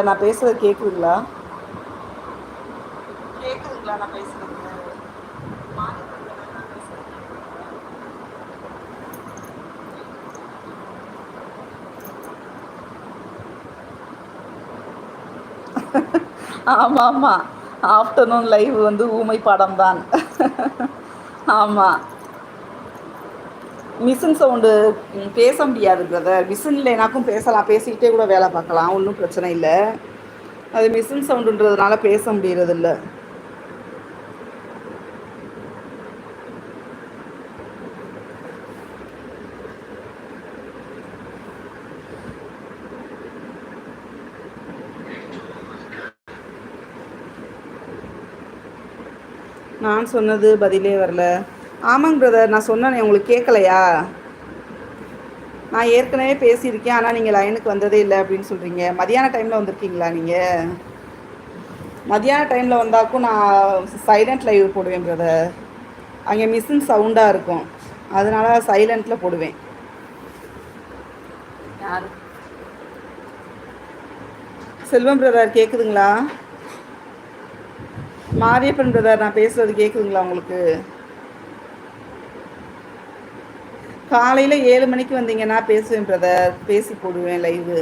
நான் பேசுறது கேக்குதுங்களா? கேக்குதுங்களா? நான் பேசுறது. ஆமா ஆமா. ஆஃப்டர்நூன் லைவ் வந்து ஊமை படம் தான் ஆமா. மிஷின் சவுண்டு பேச முடியாது பிரதர் மிஷின் இல்லைனாக்கும் பேசலாம். பேசிக்கிட்டே கூட வேலை பார்க்கலாம். ஒன்றும் பிரச்சனை இல்லை. அது மிஷின் சவுண்டுன்றதுனால பேச முடியறதில்ல. நான் சொன்னது பதிலே வரல. ஆமாங்க பிரதர் நான் சொன்னேனே உங்களுக்கு கேட்கலையா நான் ஏற்கனவே பேசியிருக்கேன் ஆனால் நீங்கள் லைனுக்கு வந்ததே இல்லை அப்படின்னு சொல்கிறீங்க மதியான டைமில் வந்திருக்கீங்களா நீங்கள் மதியான டைமில் வந்தாக்கும் நான் சைலண்ட் லைவ் போடுவேன் பிரதர் அங்கே மிஷின் சவுண்டாக இருக்கும். அதனால சைலண்ட்டில் போடுவேன். யார்? செல்வம் பிரதர் கேட்குதுங்களா மாரியப்பன் பிரதர் நான் பேசுகிறது கேட்குதுங்களா உங்களுக்கு? காலையில் ஏழு மணிக்கு வந்தீங்கன்னா பேசுவேன் பிரதர் பேசி போடுவேன் லைவு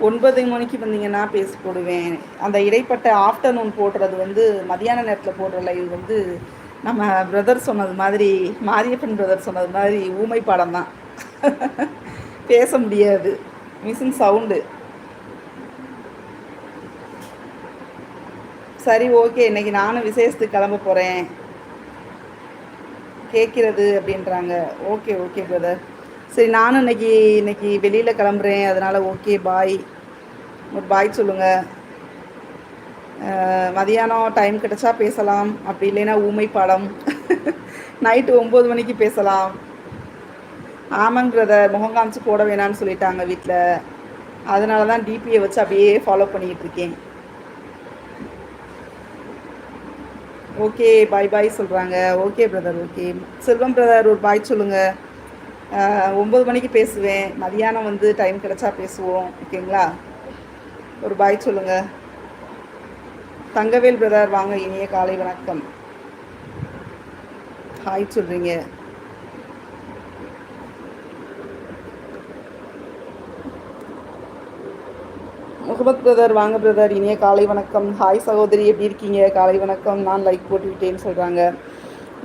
ஒன்பது மணிக்கு வந்தீங்கன்னா பேசி போடுவேன். அந்த இடைப்பட்ட ஆஃப்டர்நூன் போடுறது வந்து மதியான நேரத்தில் போடுற லைவ் வந்து நம்ம பிரதர் சொன்னது மாதிரி மாரியப்பன் பிரதர் சொன்னது மாதிரி ஊமை பாடம் தான். பேச முடியாது. மிஸ்ஸிங் சவுண்டு சரி ஓகே இன்னைக்கு நானும் விசேஷத்துக்கு கிளம்ப போகிறேன் கேட்கிறது அப்படின்றாங்க. ஓகே ஓகே பிரதர் சரி நானும் இன்னைக்கு இன்னைக்கு வெளியில் கிளம்புறேன். அதனால் ஓகே பாய் ஒரு பாய் சொல்லுங்கள் மதியானம் டைம் கிடச்சா பேசலாம். அப்படி இல்லைன்னா ஊமை படம் நைட்டு ஒம்பது மணிக்கு பேசலாம். ஆமாங்கிறத முகம் காமிச்சு போட வேணான்னு சொல்லிட்டாங்க வீட்டில் அதனால தான் டிபியை வச்சு அப்படியே ஃபாலோ பண்ணிக்கிட்டு இருக்கேன். ஓகே பாய் பாய் சொல்கிறாங்க okay brother okay. Selvam brother ஒரு பாய் சொல்லுங்கள் ஒம்பது மணிக்கு பேசுவேன். மதியானம் வந்து டைம் கிடச்சா பேசுவோம். ஓகேங்களா ஒரு பாய் சொல்லுங்கள் தங்கவேல் பிரதர் வாங்க இனிய காலை வணக்கம். ஹாய் சொல்கிறீங்க முகமத் பிரதர் வாங்க பிரதர் இனிய காலை வணக்கம். ஹாய் சகோதரி எப்படி இருக்கீங்க? காலை வணக்கம். நான் லைக் போட்டுக்கிட்டேன்னு சொல்கிறாங்க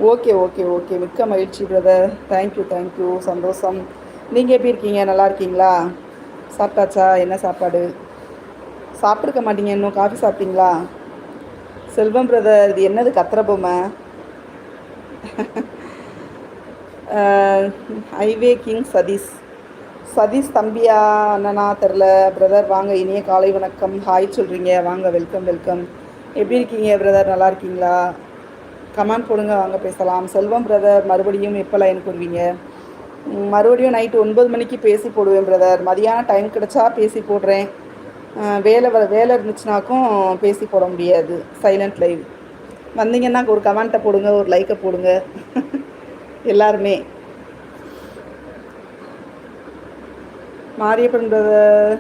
ஓகே ஓகே ஓகே மிக்க மகிழ்ச்சி பிரதர். தேங்க்யூ தேங்க்யூ சந்தோஷம். நீங்கள் எப்படி இருக்கீங்க? நல்லா இருக்கீங்களா? சாப்பிட்டாச்சா? என்ன சாப்பாடு? சாப்பிட்ருக்க மாட்டீங்க இன்னும். காஃபி சாப்பிட்டீங்களா? செல்வம் பிரதர் இது என்னது கத்திர பொம்மை? Highway king Satish. சதீஷ் தம்பியா அண்ணனா தெரில. பிரதர் வாங்க இனிய காலை வணக்கம். ஹாய் சொல்கிறீங்க வாங்க வெல்கம் வெல்கம் எப்படி இருக்கீங்க பிரதர் நல்லா இருக்கீங்களா? கமெண்ட் போடுங்க வாங்க பேசலாம். செல்வம் பிரதர் மறுபடியும் எப்போ லைன் போடுவீங்க மறுபடியும் நைட்டு ஒன்பது மணிக்கு பேசி போடுவேன் பிரதர் மதியானம் டைம் கிடச்சா பேசி போடுறேன். வேலை வேலை இருந்துச்சுனாக்கும் பேசி போட முடியாது. சைலண்ட் லைவ் வந்தீங்கன்னா ஒரு கமெண்ட்டை போடுங்க ஒரு லைக்கை போடுங்க. எல்லாருமே. மாரியப்பன் பிரதர்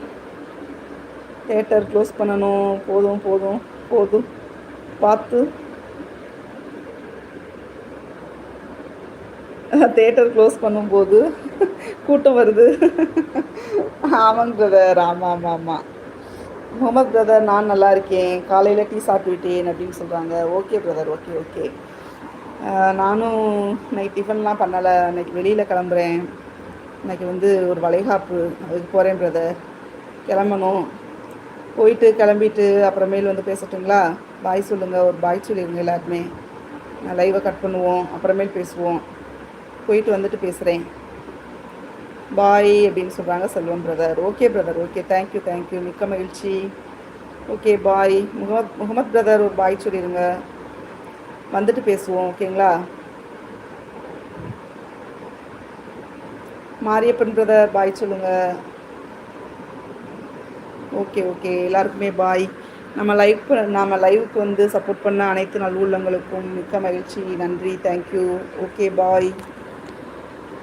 தேட்டர் க்ளோஸ் பண்ணணும். போதும் போதும் போதும். பார்த்து. தேட்டர் க்ளோஸ் பண்ணும்போது கூட்டம் வருது. ஆமாங்க பிரதர் ஆமாம் ஆமாம் ஆமாம் முகமது பிரதர் நான் நல்லா இருக்கேன். காலையில் டீ சாப்பிட்டுவிட்டேன் அப்படின்னு சொல்கிறாங்க ஓகே பிரதர் ஓகே ஓகே நானும் நைட் டிஃபன்லாம் பண்ணலை. அன்னைக்கு வெளியில் கிளம்புறேன். இன்றைக்கி வந்து ஒரு வளைகாப்பு. அதுக்கு போகிறேன் பிரதர் கிளம்பணும். போயிட்டு கிளம்பிட்டு அப்புறமேல் வந்து பேசட்டுங்களா? பாய் சொல்லுங்கள் ஒரு பாய் சொல்லிடுங்க எல்லாருமே நான் லைவை கட் பண்ணுவோம். அப்புறமேல் பேசுவோம். போயிட்டு வந்துட்டு பேசுகிறேன் பாய் அப்படின்னு சொல்கிறாங்க Selvam brother okay brother okay thank you thank you மிக்க மகிழ்ச்சி. Okay bye Mohammed Mohammed brother ஒரு பாய் சொல்லிடுங்க வந்துட்டு பேசுவோம் ஓகேங்களா மாரியப்பன் பிரதர் பாய் சொல்லுங்கள் ஓகே ஓகே எல்லாருக்குமே பாய் நம்ம லைவ் நம்ம லைவுக்கு வந்து சப்போர்ட் பண்ண அனைத்து நல்லுள்ளங்களுக்கும் மிக்க மகிழ்ச்சி. நன்றி. தேங்க்யூ ஓகே பாய்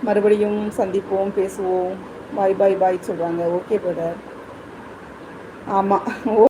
மறுபடியும் சந்திப்போம் பேசுவோம். பாய் பாய் பாய் சொல்கிறாங்க ஓகே பிரதர் ஆமாம் ஓ